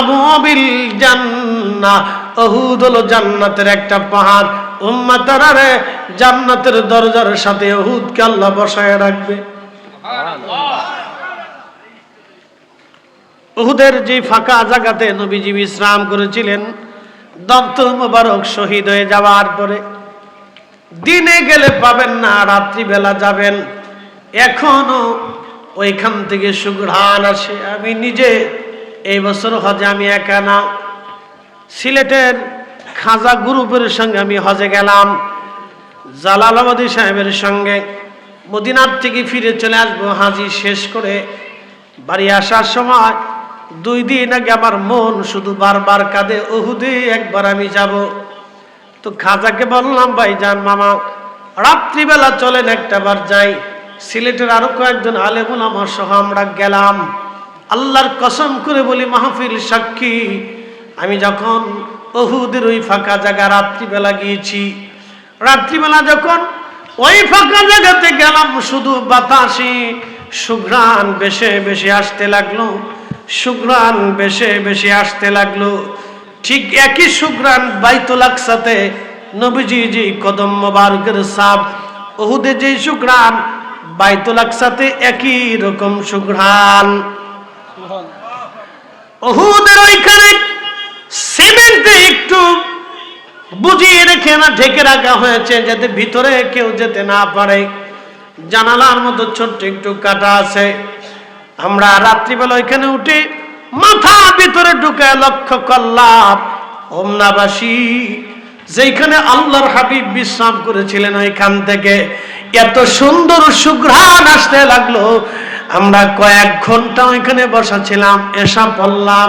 আবুবিল জান্নাহ অহুদ হলো জান্নাতের একটা পাহাড়। উম্মাতারারে জান্নাতের দরজার সাথে অহুদকে আল্লাহ বসায় রাখবে। উহুদের যে ফাঁকা জায়গাতে নবীজি বিশ্রাম করেছিলেন, দন্ত মোবারক শহীদ হয়ে যাওয়ার পরে। দিনে গেলে পাবেন না, রাত্রিবেলা যাবেন। এখনও ওইখান থেকে সুঘ্রাণ আসে। আমি নিজে এই বছর হজে আমি একা না। সিলেটের খাজা গ্রুপের সঙ্গে আমি হজে গেলাম জালালাবাদী সাহেবের সঙ্গে। মদিনার থেকে ফিরে চলে আসব হাজি শেষ করে বাড়ি আসার সময়। দুই দিন আগে আমার মন শুধু বারবার কাঁদে, ওহুদে, একবার আমি যাব। তো খাজাকে বললাম, ভাই যান মামা, রাত্রিবেলা চলেন একটা বার যাই। সিলেটের আরও কয়েকজন আলেমুল আমার সহ আমরা গেলাম। আল্লাহর কসম করে বলি, মাহফিল সাক্ষী, আমি যখন অহুদের ওই ফাঁকা জায়গা রাত্রিবেলা গিয়েছি, রাত্রিবেলা যখন ওই ফাঁকা জায়গাতে গেলাম, শুধু বাতাসে সুঘ্রাণ বেশে বেশি আসতে লাগল, সুঘ্রাণ বেশে বেশি আসতে লাগল। ঠিক একই সুঘ্রাণ বাইতুল আকসাতে নবীজি জি কদম মোবারকের সাপ ওহুদে যে সুঘ্রাণ বাইতুল আকসাতে একই রকম সুঘ্রাণ। ওহুদের ওইখানে সিমেন্টে একটু বুঝিয়ে রেখে না ঢেকে রাখা হয়েছে, যাতে ভিতরে কেউ যেতে না পারে। জানালার মতো ছোট্ট একটু কাটা আছে। আমরা রাত্রিবেলা ওইখানে উঠে মাথা ভিতরে ঢুকে লক্ষ্য করলাম, হোমনাবাসী যেখানে আল্লাহর হাবিব বিশ্রাম করেছিলেন ওইখান থেকে। এত সুন্দর সুঘ্রাণ আসতে লাগল আমরা কয়েক ঘণ্টা ওইখানে বসা ছিলাম এসা পড়লাম,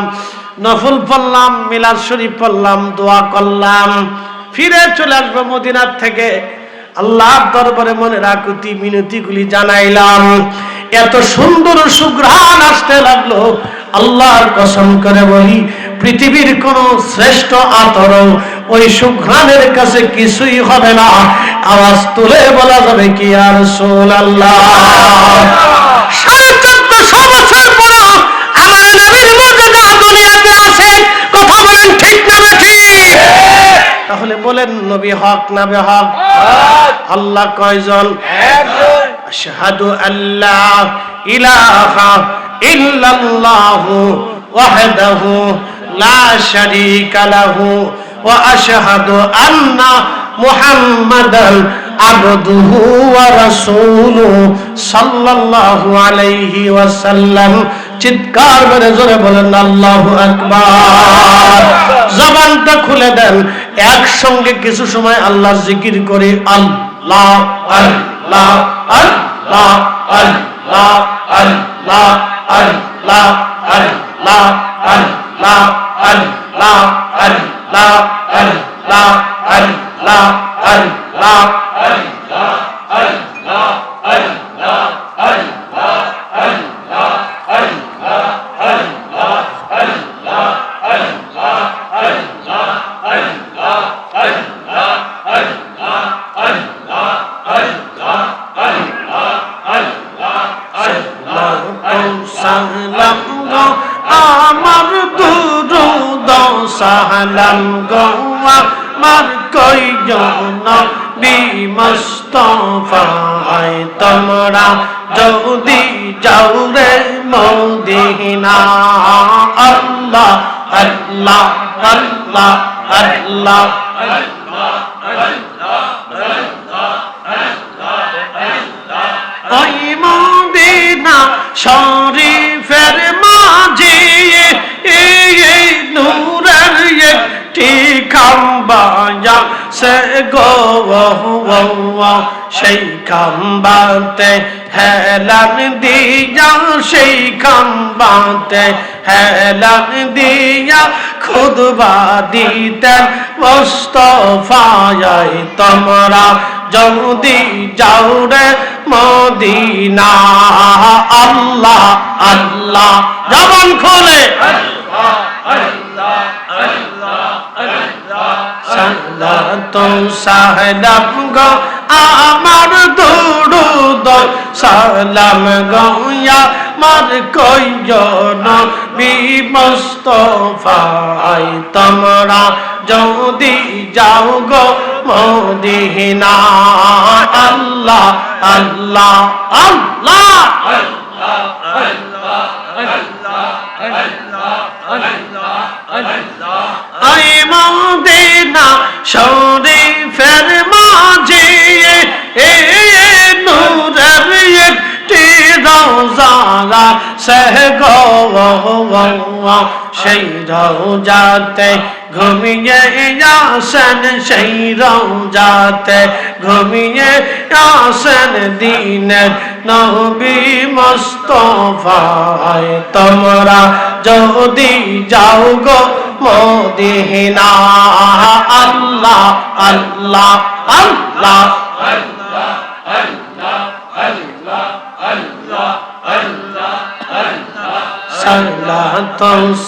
নফল পড়লাম, মিলাদ শরীফ পড়লাম, দোয়া করলাম, ফিরে চলে আসব মদিনার থেকে। আল্লাহর দরবারে মনে রাকুতি মিনতিগুলি জানাইলাম। এত সুন্দর সুঘ্রাণ আসতে লাগল। আল্লাহর কসম করে বলি, পৃথিবীর কোন শ্রেষ্ঠ আতর ওই সুঘ্রাণের কাছে কিছুই হবে না। আওয়াজ তুলে বলা যাবে কি আর সোল আল্লাহ নবী হক না বে হক। আল্লাহ কয়জন? আশহাদু আল্লাহ ইলাহা ইল্লাল্লাহু ওয়াহদাহু লা শারীকা লাহু ওয়া আশহাদু আন্না মুহাম্মাদান আবদুহু ওয়া রাসূলুহু সাল্লাল্লাহু আলাইহি ওয়াসাল্লাম। চিৎকার করে জোরে বলেন আল্লাহু আকবার। জবানটা খুলে দেন। একসঙ্গে কিছু সময় আল্লাহ জিকির করে আল্লাহ আল্লাহ আল্লাহ আল্লাহ আল্লাহ আল্লাহ আল্লাহ আল্লাহ আল্লাহ আল্লাহ আল্লাহ আল্লাহ আল্লাহ সালাম সালাম গো আমার কয়জন বিমস্তফায় তোমরা যদি যাও রে মদিনা, আল্লাহ আল্লাহ আল্লাহ আল্লাহ। ওই মদিনা শরীফের খাম্বায়া সে গো সেই খাম্বাতে হেলান দিয়া, সেই খাম্বাতে হেলান দিয়া, খুদবা দিতেন মোস্তফায় তোমরা যদি যাও রে মদিনা। আল্লাহ আল্লাহ, জবান খোলে। সালাত সালাম গো, আমার দুরুদ সালাম গো, ইয়া মার কয়জন বিমস্তফাই তোমরা যদি যাও গো মদিনা, আল্লাহ আল্লাহ আল্লাহ। আই মদিনা শরীফের মাঝে নূরের একটি রওজা সে গো, সেই রওজাতে ঘুমিয়ে আসেন, সেই রওজাতে ঘুমিয়ে আসেন দিনের নবী মুস্তফায়। তোমরা যদি যাও গো মদিনা আল্লাহ আল্লাহ আল্লাহ।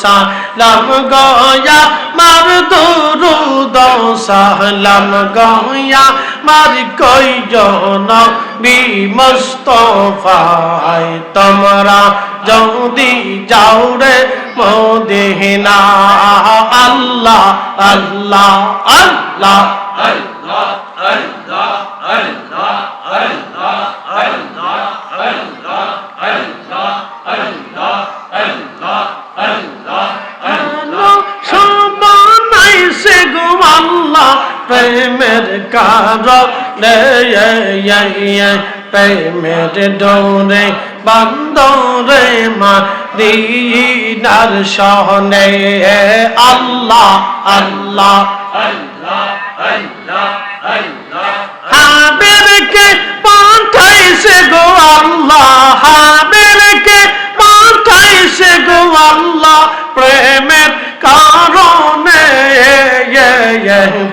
সালাম গয়া মার দুরুদ সালাম গয়া, মার কয়জন বি মুস্তফায় তোমরা যদি যাও রে মদেহনা আল্লাহ আল্লাহ আল্লাহ সবাই প্রেমের ডোরে বান্দরে মা দিনার সহনে আল্লাহ আল্লাহ হাবেরকে পাঠাইছে গো আল্লাহ হাবেরকে পাঠাইছে গো আল্লাহ প্রেমের কারণে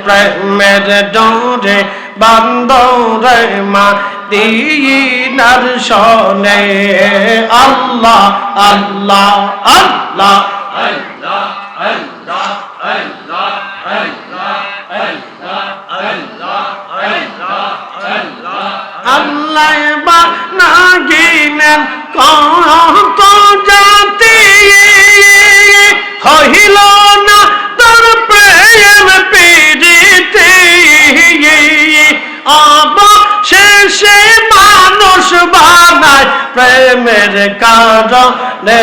প্রেমের ডোরে বান্দরে মা দিনার সনে আল্লাহ আল্লাহ আল্লাহ আল্লাহ। অবশেষে মানুষ বানায় প্রেমের কারণে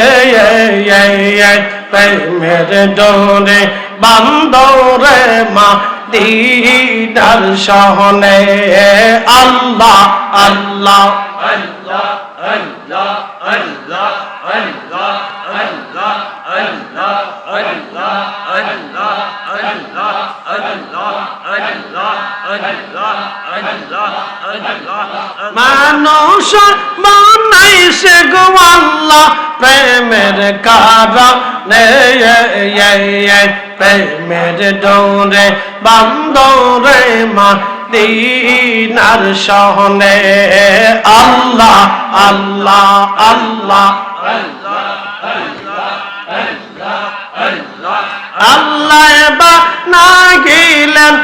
প্রেমের ডোরে বান্দরে মা দিদার সহনে আল্লাহ আল্লাহ মানুষ বানাইছে গো আল্লাহ, প্রেমের কারণে প্রেমের ডোরে বান্দরে মা দিনার সহনে। আল্লাহ আল্লাহ আল্লাহ। আল্লাহ বা না গেলেন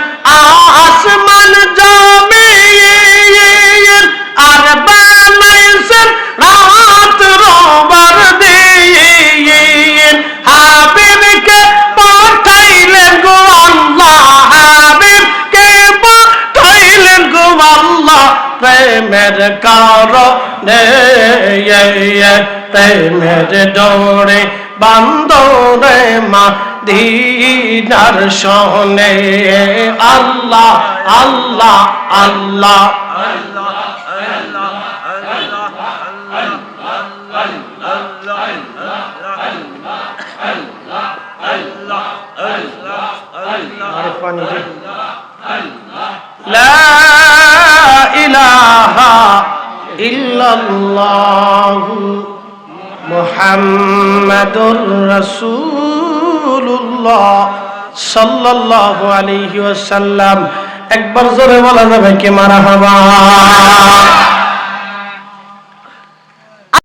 আসমান জমিন আর বানাইছেন রাত রবার দিন হাবিবকে পাঠাইলেন গো আল্লাহ হাবিবকে পাঠাইলেন গো আল্লাহ প্রেমের কারণে প্রেমের ডোরে বান্দরে মা দিনার সনে আল্লাহ আল্লাহ আল্লাহ لا إله إلا الله محمد رسول রসুল্লাহ সাল্লাহ আলহিউসাল্লাম একবার জোরে বলা যাবে কে মারা হবা?